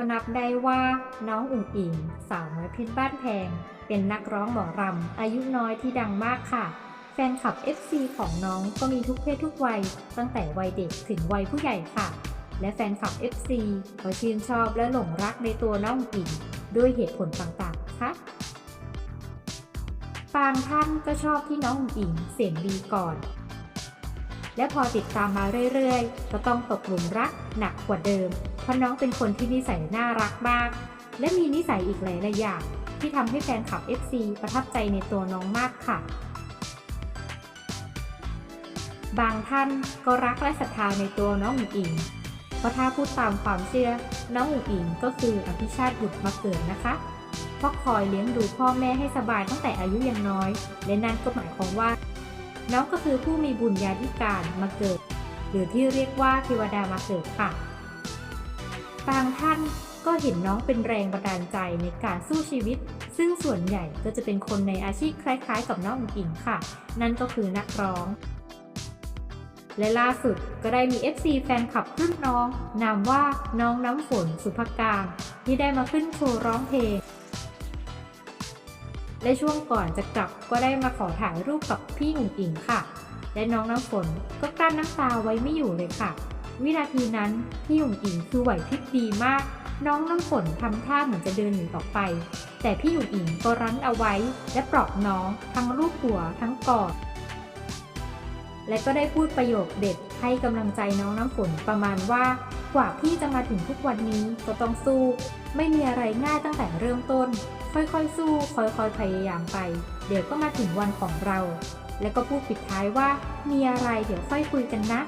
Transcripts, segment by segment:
ก็นับได้ว่าน้องอุ๋งอิงสาวน้อยพชรบ้านแพง เป็นนักร้องหมอรำ อายุน้อยที่ดังมากค่ะ แฟนคลับ FC ของน้องก็มีทุกเพศทุกวัย ตั้งแต่วัยเด็กถึงวัยผู้ใหญ่ค่ะ และแฟนคลับ FC ก็ชื่นชอบและหลงรักในตัวน้องอิงด้วยเหตุผลต่างๆค่ะบางท่านก็ชอบที่น้องอุ๋งอิงเสียงดีก่อน และพอติดตามมาเรื่อยๆ ก็ต้องตกหลุมรักหนักกว่าเดิม เพราะน้องเป็นคนที่นิสัยน่ารักมาก และมีนิสัยอีกหลายๆอย่าง ที่ทำให้แฟนคลับ FC ประทับใจในตัวน้องมากค่ะ บางท่านก็รักและศรัทธาในตัวน้องอุ๋งอิงเพราะถ้าพูดตามความเชื่อ น้องอุ๋งอิงก็คืออภิชาติบุตรมาเกิดนะคะเพราะคอยเลี้ยงดูพ่อแม่ให้สบายตั้งแต่อายุยังน้อย และนั่นก็หมายความว่า น้องก็คือผู้มีบุญญาธิการมาเกิด หรือที่เรียกว่าเทวดามาเกิดค่ะ บางท่านก็เห็นน้องเป็นแรงบันดาลใจในการสู้ชีวิต ซึ่งส่วนใหญ่ก็จะเป็นคนในอาชีพคล้ายๆ กับน้องอิงค่ะ นั่นก็คือนักร้อง และล่าสุดก็ได้มี FC แฟนคลับรุ่นน้อง นามว่าน้องน้ำฝนสุภการที่ได้มาขึ้นโชว์ร้องเพลง และช่วงก่อนจะกลับก็ได้มาขอถ่ายรูปกับพี่อุ๋งอิงค่ะ และน้องน้ำฝนก็กลั้นน้ำตาไว้ไม่อยู่เลยค่ะ วินาทีนั้นพี่อุ๋งอิงคือไหวพริบดีมาก น้องน้ำฝนทำท่าเหมือนจะเดินหนีออกไป แต่พี่อุ๋งอิงก็รั้งเอาไว้ และปลอบน้องทั้งรูปหัวทั้งกอดและก็ได้พูดประโยคเด็ดให้กำลังใจน้องน้ำฝนประมาณว่ากว่าพี่จะมาถึงทุกวันนี้ก็ต้องสู้ ไม่มีอะไรง่ายตั้งแต่เริ่มต้น ค่อยๆ สู้ค่อยๆ พยายามไป เดี๋ยวก็มาถึงวันของเรา แล้วก็พูดปิดท้ายว่า มีอะไรเดี๋ยวค่อยคุยกันนะ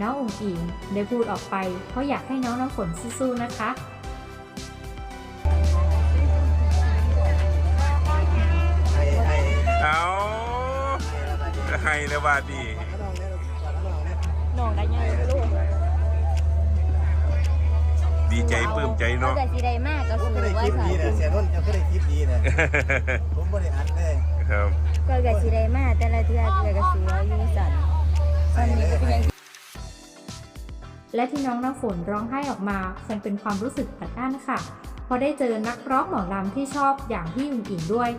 น้ององค์อิงได้พูดออกไป เพราะอยากให้น้องน้ำฝนสู้ๆ นะคะไอ้ไอ้เอาให้เลยว่าดีน้องเนี่ยก่อนน้องเนี่ยน้องได้ยังไม่รู้ มใจเขาเนาะจะสีใดมากก็ผมคือไม่ได้ว่าคลิปค่ะดีนะเสียต้นจะไม่ได้คลิปดีนะผมไม่ได้อัดเลยครับก็จะสีใดมากแต่ละเทือเทือก็สีว่าอยู่สัตว์ตอนนี้ก็เป็นยังและที่น้องน้ำฝนร้องไห้ออกมาคงเป็นความรู้สึกอัดอั้นค่ะเพราะได้เจอนักร้องหมอลำที่ชอบอย่างพี่อุ๋งอิงด้วย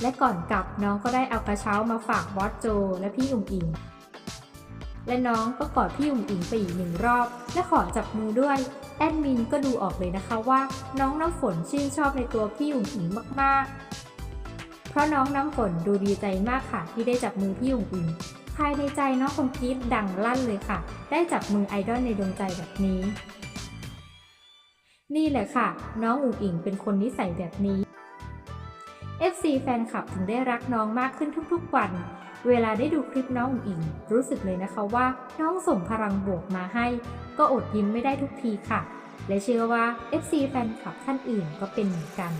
และก่อนกลับน้องก็ได้เอากระเช้ามาฝากบอสโจ และพี่อุ๋งอิง และน้องก็กอดพี่อุ๋งอิงไปอีกหนึ่งรอบ และขอจับมือด้วย แอดมินก็ดูออกเลยนะคะว่า น้องน้ำฝนชื่นชอบในตัวพี่อุ๋งอิงมากๆ เพราะน้องน้ำฝนดูดีใจมากค่ะ ที่ได้จับมือพี่อุ๋งอิงภายในใจน้องคงกรี๊ดดังลั่นเลยค่ะ ได้จับมือไอดอลในดวงใจแบบนี้ นี่แหละค่ะ น้องอุ๋งอิงเป็นคนนิสัยแบบนี้ FC แฟนคลับถึงได้รักน้องมากขึ้นทุกๆวัน เวลาได้ดูคลิปน้องอุ๋งอิง รู้สึกเลยนะคะว่าน้องส่งพลังบวกมาให้ ก็อดยิ้มไม่ได้ทุกทีค่ะ และเชื่อว่า FC แฟนคลับท่านอื่นก็เป็นเหมือนกัน